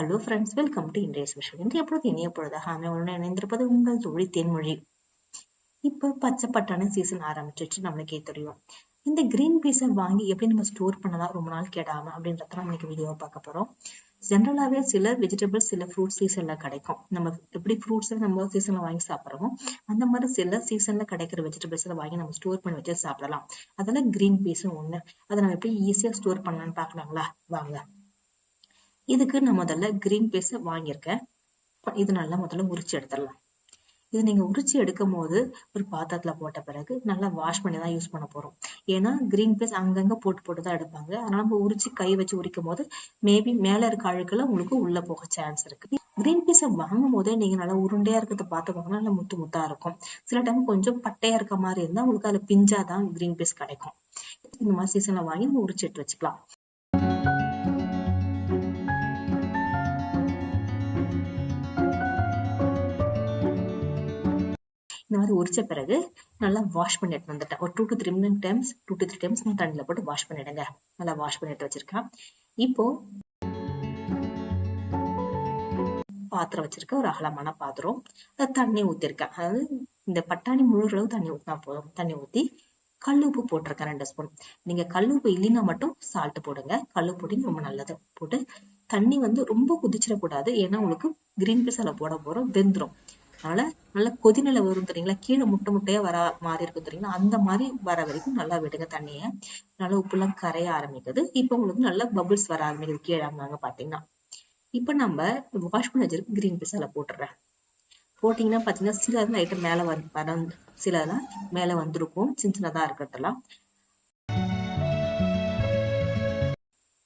Hello friends welcome to இன்றைய special இன்றைய பொழுது இனிய பொழுதாக அமைவனுடன் இணைந்திருப்பது உங்கள் தொழில் தேன்மொழி. இப்போ பச்சை பட்டாணி சீசன் ஆரம்பிச்சிச்சு நம்மளுக்கே தெரியும். இந்த கிரீன் பீஸை வாங்கி எப்படி நம்ம ஸ்டோர் பண்ணலாம் ரொம்ப நாள் கெடாம அப்படின்றத நம்ம இன்னைக்கு வீடியோ பார்க்க போறோம். ஜென்ரலாகவே சில வெஜிடபிள்ஸ் சில ஃப்ரூட் சீசன்ல கிடைக்கும். நம்ம எப்படி ஃப்ரூட்ஸ் நம்ம சீசன்ல வாங்கி சாப்பிட்றோமோ அந்த மாதிரி சில சீசன்ல கிடைக்கிற வெஜிடபிள்ஸ் வாங்கி நம்ம ஸ்டோர் பண்ணி வச்சு சாப்பிடலாம். அதெல்லாம் கிரீன் பீஸும் ஒண்ணு. அதை நம்ம எப்படி ஈஸியாக ஸ்டோர் பண்ணலாம்னு பாக்கலாங்களா வாங்க. இதுக்கு நான் முதல்ல கிரீன் பேஸ்ட் வாங்கியிருக்கேன். இது நல்லா முதல்ல உரிச்சு எடுத்துடலாம். இது நீங்க உரிச்சு எடுக்கும் போது ஒரு பாத்திரத்துல போட்ட பிறகு நல்லா வாஷ் பண்ணி தான் யூஸ் பண்ண போறோம். ஏன்னா கிரீன் பீஸ் அங்கங்க போட்டு போட்டு தான் எடுப்பாங்க. அதனால நம்ம உரிச்சு கை வச்சு உரிக்கும் போது மேபி மேல இருக்க அழுக்கெல்லாம் உங்களுக்கு உள்ள போக சான்ஸ் இருக்கு. கிரீன் பீஸை வாங்கும் போதே நீங்க நல்லா உருண்டையா இருக்கிறத பார்த்துக்கோங்க நல்லா முத்து முத்தா இருக்கும். சில டைம் கொஞ்சம் பட்டையா இருக்க மாதிரி இருந்தா உங்களுக்கு அதுல பிஞ்சாதான் கிரீன் பீஸ் கிடைக்கும். இந்த மாதிரி சீசன்ல வாங்கி நம்ம உரிச்சு எடுத்து வச்சுக்கலாம். இந்த மாதிரி உரிச்ச பிறகு நல்லா வாஷ் பண்ணி எடுத்து வந்துட்டேன். ஒரு two to three minute times two to three times நான் தண்ணியில் போட்டு வாஷ் பண்ணிடுங்க நல்லா வாஷ் பண்ணி எடுத்து வச்சிருக்கேன். இப்போ பாத்திரம் வச்சிருக்கேன் ஒரு அகலமான பாத்திரம். தண்ணி ஊத்திருக்கேன். அதாவது இந்த பட்டாணி முழு அளவு தண்ணி ஊற்றினா போதும். தண்ணி ஊத்தி கல் உப்பு போட்டிருக்கேன் ரெண்டு ஸ்பூன் நீங்க கல் உப்பு இல்லைன்னா மட்டும் சால்ட் போடுங்க. கல் பொடி ரொம்ப நல்லது. போட்டு தண்ணி வந்து ரொம்ப குதிச்சிடக்கூடாது. ஏன்னா உங்களுக்கு கிரீன் பீஸ் அதில் போட போறோம். வெந்துடும் அதனால நல்ல கொதிநிலை வரும் தெரியுங்களா? கீழே முட்டை முட்டையா வர மாதிரி இருக்கும் தெரியுங்களா? அந்த மாதிரி வர வரைக்கும் நல்லா விடுங்க தண்ணிய. நல்லா உப்பு எல்லாம் கரைய ஆரம்பிக்குது. இப்ப உங்களுக்கு நல்லா பபிள்ஸ் வர ஆரம்பிக்குது கீழே அங்க பாத்தீங்கன்னா. இப்ப நம்ம வாஷ் பண்ண வச்சிருக்க கிரீன் பீஸ் அதில் போட்டுறேன். போட்டீங்கன்னா பாத்தீங்கன்னா சில ஐட்டம் மேல வந்து வர சிலதான் மேல வந்திருக்கும். சின்ன சின்னதா இருக்கிறதெல்லாம்.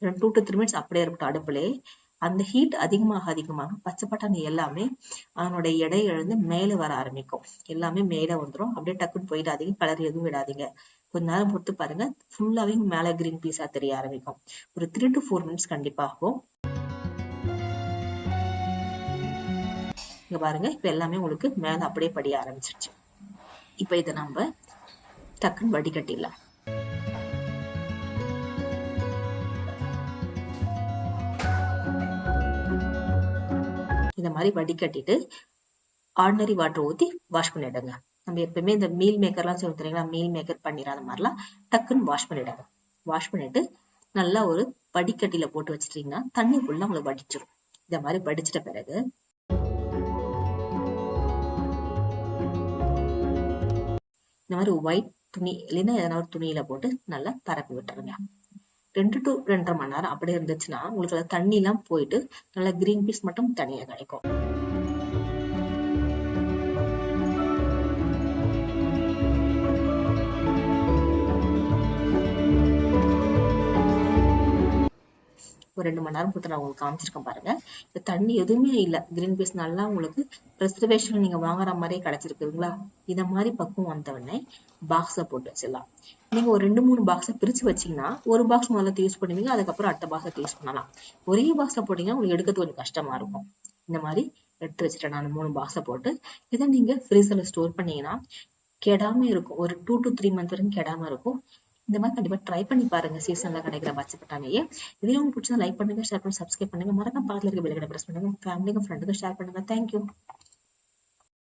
டூ டு த்ரீ மினிட்ஸ் அப்படியே இருக்கட்டும் அடுப்புலே அந்த ஹீட் அதிகமாக அதிகமாக பச்சை பட்டாணி எல்லாமே அதனுடைய எடை இழந்து மேலே வர ஆரம்பிக்கும். எல்லாமே மேலே வந்துடும் அப்படியே டக்குன்னு போயிடாதீங்க. கலர் எதுவும் விடாதீங்க. கொஞ்ச நேரம் பொறுத்து பாருங்க. ஃபுல்லாவே மேல கிரீன் பீஸா தெரிய ஆரம்பிக்கும். ஒரு த்ரீ டு ஃபோர் மினிட்ஸ் கண்டிப்பாகும். இங்க பாருங்க. இப்ப எல்லாமே உங்களுக்கு மேல அப்படியே படிய ஆரம்பிச்சிருச்சு. இப்ப இதை நம்ம டக்குன்னு வடிகட்டிடலாம். இந்த மாதிரி வடிகட்டிட்டு ஆர்டினரி வாட்டர் ஊத்தி வாஷ் பண்ணிடுங்க. நம்ம எப்பவுமே இந்த மீல் மேக்கர்லாம் சொல்லுவோம் தெரியுங்களா? மீல் மேக்கர் பண்ணிடாத மாதிரிலாம் டக்குன்னு வாஷ் பண்ணிடுங்க. வாஷ் பண்ணிட்டு நல்லா ஒரு வடிக்கட்டில போட்டு வச்சிட்டீங்கன்னா தண்ணி ஃபுல்லா உங்களுக்கு வடிச்சிடும் இந்த மாதிரி வடிச்சிட்ட பிறகு இந்த மாதிரி ஒயிட் துணி இல்லைன்னா எதனா ஒரு துணியில போட்டு நல்லா பரப்பி விட்டுருங்க. ரெண்டு டு ரெண்டரை மணி நேரம் அப்படியே இருந்துச்சுன்னா உங்களுக்கு அது தண்ணி எல்லாம் போயிட்டு நல்லா கிரீன் பீஸ் மட்டும் தனியா கிடைக்கும். ஒரு ரெண்டு மணி நேரம் கொடுத்து நான் உங்களுக்கு காமிச்சிருக்கேன் பாருங்க. இந்த தண்ணி எதுவுமே இல்லை. கிரீன் பீஸ் நல்லா உங்களுக்கு ப்ரிசர்வேஷன் நீங்க வாங்குற மாதிரியே கிடைச்சிருக்குங்களா இத மாதிரி பக்குவம் வந்தவொடனே பாக்ஸை போட்டு வச்சிடலாம். நீங்க ஒரு ரெண்டு மூணு பாக்ஸை பிரிச்சு வச்சீங்கன்னா ஒரு பாக்ஸ் முதல்ல யூஸ் பண்ணுவீங்க அதுக்கப்புறம் அடுத்த பாக்ஸை யூஸ் பண்ணலாம். ஒரே பாக்ஸை போட்டீங்கன்னா உங்களுக்கு எடுக்கிறது கொஞ்சம் கஷ்டமா இருக்கும். இந்த மாதிரி எடுத்து வச்சுட்டேன் நான் மூணு பாக்ஸை போட்டு. இதை நீங்க ஃப்ரீசர்ல ஸ்டோர் பண்ணீங்கன்னா கெடாம இருக்கும். ஒரு டூ டு த்ரீ மந்த் வரைக்கும் கெடாம இருக்கும். இந்த மாதிரி கண்டிப்பா ட்ரை பண்ணி பாருங்க. சீசன்ல கிடைக்கிற பச்சை பட்டாணியே இதுல உங்களுக்கு பிடிச்சா லைக் பண்ணுங்க ஷேர் பண்ணி சப்ஸ்கிரைப் பண்ணுங்க. மறக்காம பக்கத்துல இருக்க பெல் பிரஸ் பண்ணுங்க. ஃபேமிலிக்கும் ஃப்ரெண்டுக்கும் ஷேர் பண்ணுங்க. தேங்க்யூ